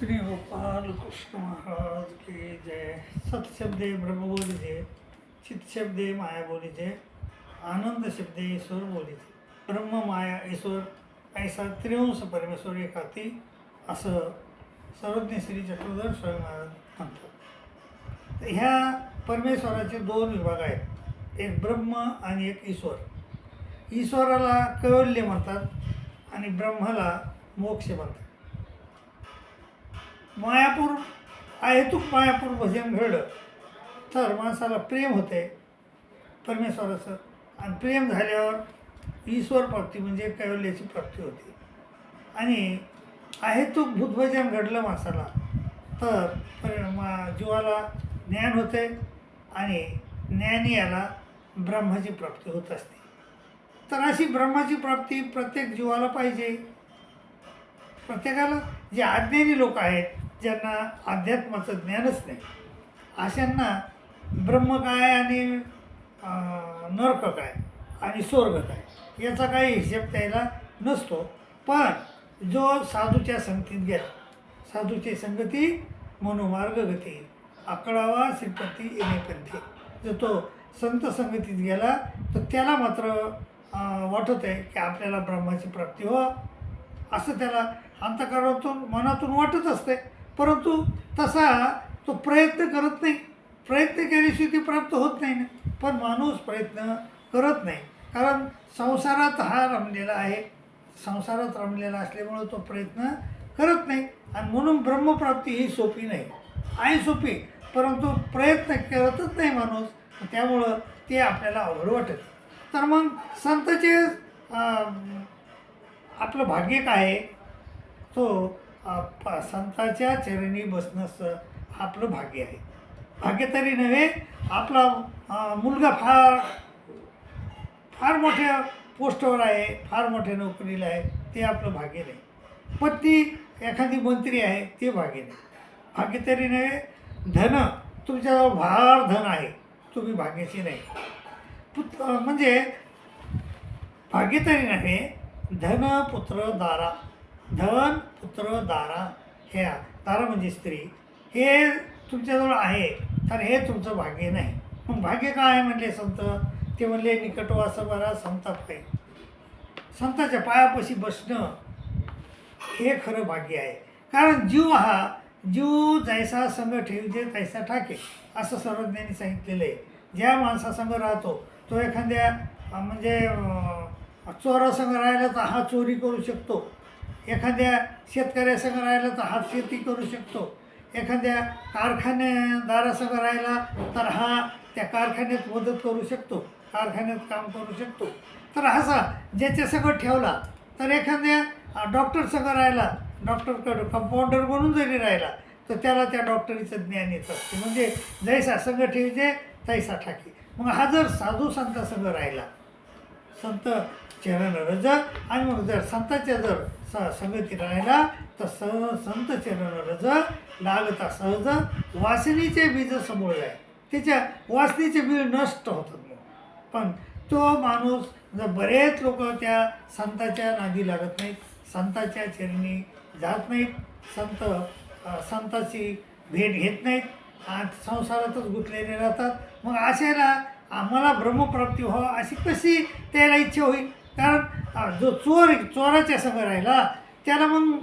श्री गोपाल कृष्ण महाराज की जय। सत्शब्दे ब्रह्मबोली जय चितशब्दे माया बोली जय आनंद शब्दे ईश्वर बोली जय। ब्रह्म माया ईश्वर ऐसा त्रिवंश परमेश्वर एकाती असं सर्वज्ञ श्री चक्रधर स्वामी महाराज म्हणतात. तर ह्या परमेश्वराचे दोन विभाग आहेत एक ब्रह्म आणि एक ईश्वर. ईश्वराला कैवल्य म्हणतात आणि ब्रह्माला मोक्ष म्हणतात. मायापूर अहेतूक मायापूर भजन घडलं तर माणसाला प्रेम होते परमेश्वराचं. आणि प्रेम झाल्यावर ईश्वर प्राप्ती म्हणजे कैवल्याची प्राप्ती होते. आणि अहेतूक भूतभजन घडलं माणसाला तर पर- मा जीवाला ज्ञान होते आणि ज्ञानी याला ब्रह्माची प्राप्ती होत असते. तर अशी ब्रह्माची प्राप्ती प्रत्येक जीवाला पाहिजे. प्रत्येकाला जे अज्ञानी लोक आहेत ज्यांना अध्यात्माचं ज्ञानच नाही अशांना ब्रह्म काय आणि नर्क काय आणि स्वर्ग काय याचा काही हिशेब त्याला नसतो. पण जो साधूच्या संगतीत गेला साधूची संगती मनोमार्ग गती आकडावा श्रीपती येणे पंथी जर तो संत संगतीत गेला तर त्याला मात्र वाटत आहे की आपल्याला ब्रह्माची प्राप्ती हो असं त्याला अंतकारातून मनातून वाटत असते परंतु तसा तो प्रयत्न करत नाही. प्रयत्न केल्याशिवाय ती प्राप्त होत नाही ना. पण माणूस प्रयत्न करत नाही. कारण संसारात हा रमलेला आहे. संसारात रमलेला असल्यामुळं तो प्रयत्न करत नाही. आणि म्हणून ब्रह्मप्राप्ती ही सोपी नाही. आहे सोपी परंतु प्रयत्न करतच नाही माणूस. त्यामुळं ते आपल्याला अवघड वाटत तर मग संतचे आपलं भाग्य काय आहे? तो संताच्या चरणी बसणं आपलं भाग्य आहे. भाग्य तरी नव्हे आपला मुलगा फार फार मोठ्या पोस्टवर आहे फार मोठ्या नोकरीला आहे ते आपलं भाग्य नाही. पत्नी एखादी मंत्री आहे ते भाग्य नाही. भाग्य तरी नव्हे धन तुमच्याजवळ फार धन आहे तुम्ही भाग्याची नाही. पुत म्हणजे भाग्य तरी नव्हे धन पुत्र दारा धन पुत्र दारा हे दारा म्हणजे स्त्री. हे तुमच्याजवळ आहे तर हे तुमचं भाग्य नाही. मग भाग्य काय आहे म्हणले संत? ते म्हणले निकटवास बरा संता पाय संताच्या पायापाशी बसणं हे खरं भाग्य आहे. कारण जीव हा जीव जैसा संघ ठेवजे तैसा ठाके असं सर्वज्ञांनी सांगितलेलं आहे. ज्या माणसासंग राहतो तो एखाद्या म्हणजे चोरासंग राहिला तर हा चोरी करू शकतो. एखाद्या शेतकऱ्यासंग राहिला तर हा शेती करू शकतो. एखाद्या कारखानेदारासंग राहिला तर हा त्या कारखान्यात मदत करू शकतो कारखान्यात काम करू शकतो. तर असा ज्याच्यासंग ठेवला तर एखाद्या डॉक्टरसंग राहिला डॉक्टरकडं कंपाऊंडर म्हणून जरी राहिला तर त्याला त्या डॉक्टरीचं ज्ञान येत असते. म्हणजे जैसा संघ ठेवते तैसा ठाकी. मग हा जर साधू संतासंग राहिला संत चरण रज आणि मग जर संताच्या जर स संगती राहिला तर स संत चरण रज लागता सहज वासनेचे बीज समोर आहे. त्याच्या वासनेचे बीज नष्ट होतात मग पण तो माणूस जर बरेच लोक त्या संताच्या नादी लागत नाहीत संताच्या चरणी जात नाहीत संत संताची भेट घेत नाहीत आणि संसारातच गुंतलेले राहतात. मग अशाला आम्हाला ब्रह्मप्राप्ती व्हावं अशी कशी त्याला इच्छा होईल? कारण जो चोर चोराच्या संग राहिला त्याला मग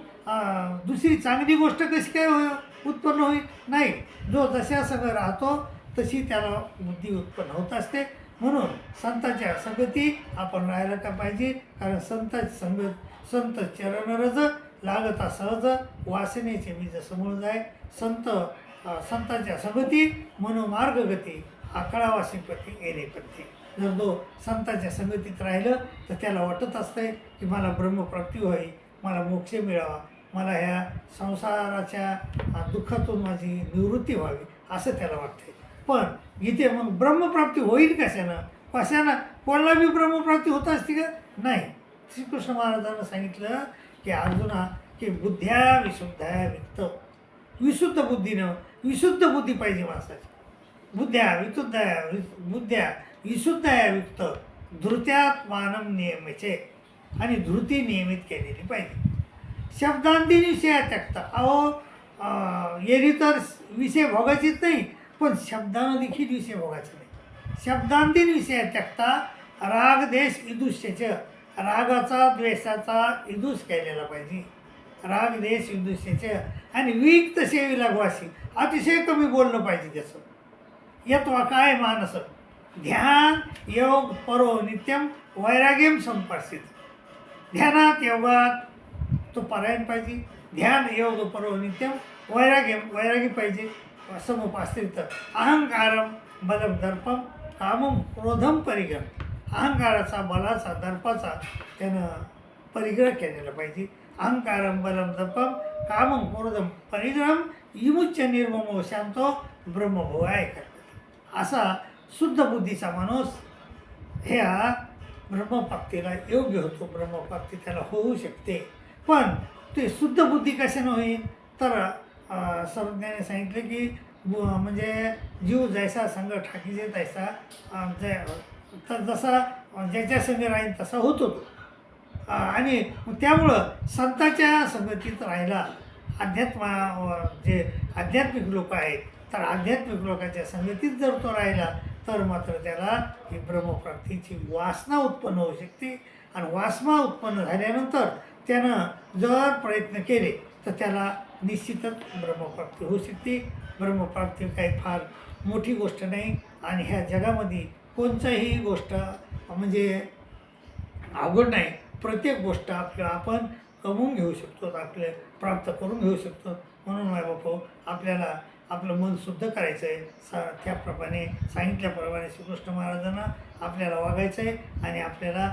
दुसरी चांगली गोष्ट कशी काय होईल उत्पन्न होईल? नाही. जो जशा संग राहतो तशी त्याला बुद्धी उत्पन्न होत असते. म्हणून संताच्या संगती आपण राहायला का पाहिजे. कारण संत संगत संत चरणरज लागता सहज वासनेचे बीज समोर जाय. संत संतांच्या संगती मनोमार्गगती आकळावासीपती येणे पत्ते जर तो संताच्या संगतीत राहिलं तर त्याला वाटत असते की मला ब्रह्मप्राप्ती व्हावी मला मोक्ष मिळावा मला ह्या संसाराच्या दुःखातून माझी निवृत्ती व्हावी असं त्याला वाटते पण इथे मग ब्रह्मप्राप्ती होईल कशानं? कशानं? कोणाला बी ब्रह्मप्राप्ती होत असते का? नाही. श्रीकृष्ण महाराजांना सांगितलं की अर्जुना की बुद्ध्या विशुद्ध्या वित्त. विशुद्ध बुद्धीनं विशुद्ध बुद्धी पाहिजे माणसाची. बुद्ध्या विशुद्ध बुद्ध्या विशुद्ध वित्त धृत्यात मानव नियमाचे आणि धृती नियमित केलेली पाहिजे. शब्दांती विषया त्यक्त अहो अं, येरी तर विषय भोगायचीच नाही पण शब्दानं देखील विषय भोगायचा नाही. शब्दांतीन विषय त्यक्ता राग देश इदुष्यच रागाचा द्वेषाचा इदूस केलेला पाहिजे. राग देश इदुष्यच आणि विक्त सेवेला वाशी अतिशय कमी बोललं पाहिजे त्याचं. यत्वा काय मानसं? ध्यान योग परो नित्यम वैराग्यम संपर्शित ध्यानात योगात तो पारायण पाहिजे। ध्यान योग परो नित्यम वैराग्यम वैरागी पाहिजे समुपास्थित अहंकारम बलम दर्पम कामम क्रोधम परिग्रह। अहंकाराचा बलाचा दर्पाचा त्यानं परिग्रह केलेला पाहिजे। अहंकारम बलम दर्पम कामम क्रोधम परिग्रहम इमुच्च निर्ममो शांतो ब्रह्मभो आहे असा शुद्ध बुद्धीचा माणूस ह्या ब्रह्मप्राप्तीला योग्य होतो. ब्रह्मप्राप्ती त्याला होऊ शकते. पण ते शुद्ध बुद्धी कशानं होईल? तर सर्वज्ञाने सांगितलं की बु- म्हणजे जीव जैसा संघ ठाकीचे तैसा अं, तर जसा ज्याच्या संघ राहील तसा होतो तो. आणि त्यामुळं संतांच्या संगतीत राहिला. अध्यात्मा जे आध्यात्मिक लोक आहेत तर आध्यात्मिक लोकांच्या संगतीत जर तो राहिला तर मात्र त्याला ही ब्रह्मप्राप्तीची वासना उत्पन्न होऊ शकते. आणि वासना उत्पन्न झाल्यानंतर त्यानं जर प्रयत्न केले तर त्याला निश्चितच ब्रह्मप्राप्ती होऊ शकते. ब्रह्मप्राप्ती काही फार मोठी गोष्ट नाही. आणि ह्या जगामध्ये कोणताही गोष्ट म्हणजे अवघड नाही. प्रत्येक गोष्ट आपल्या आपण कमवून घेऊ शकतो आपले प्राप्त करून घेऊ शकतो. म्हणून माय बापू आपल्याला आपलं मन शुद्ध करायचं आहे सा त्याप्रमाणे सांगितल्याप्रमाणे श्रीकृष्ण महाराजांना आपल्याला वागायचं आहे आणि आपल्याला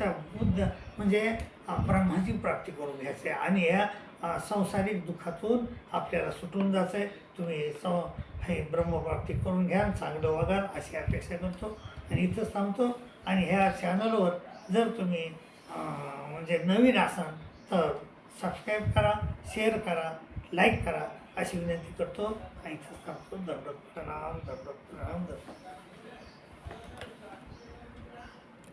बुद्ध म्हणजे ब्रह्माची प्राप्ती करून घ्यायची आहे आणि या संसारिक दुःखातून आपल्याला सुटून जायचं आहे तुम्ही सं हे ब्रह्मप्राप्ती करून घ्या चांगलं वागाल अशी अपेक्षा करतो. आणि इथंच थांबतो. आणि ह्या चॅनलवर जर तुम्ही म्हणजे नवीन असाल तर सबस्क्राईब करा शेअर करा लाईक करा. अशी विनंती करतो आणि इथंच थांबतो दंडक प्रणाम दंडक प्रणाम दंडक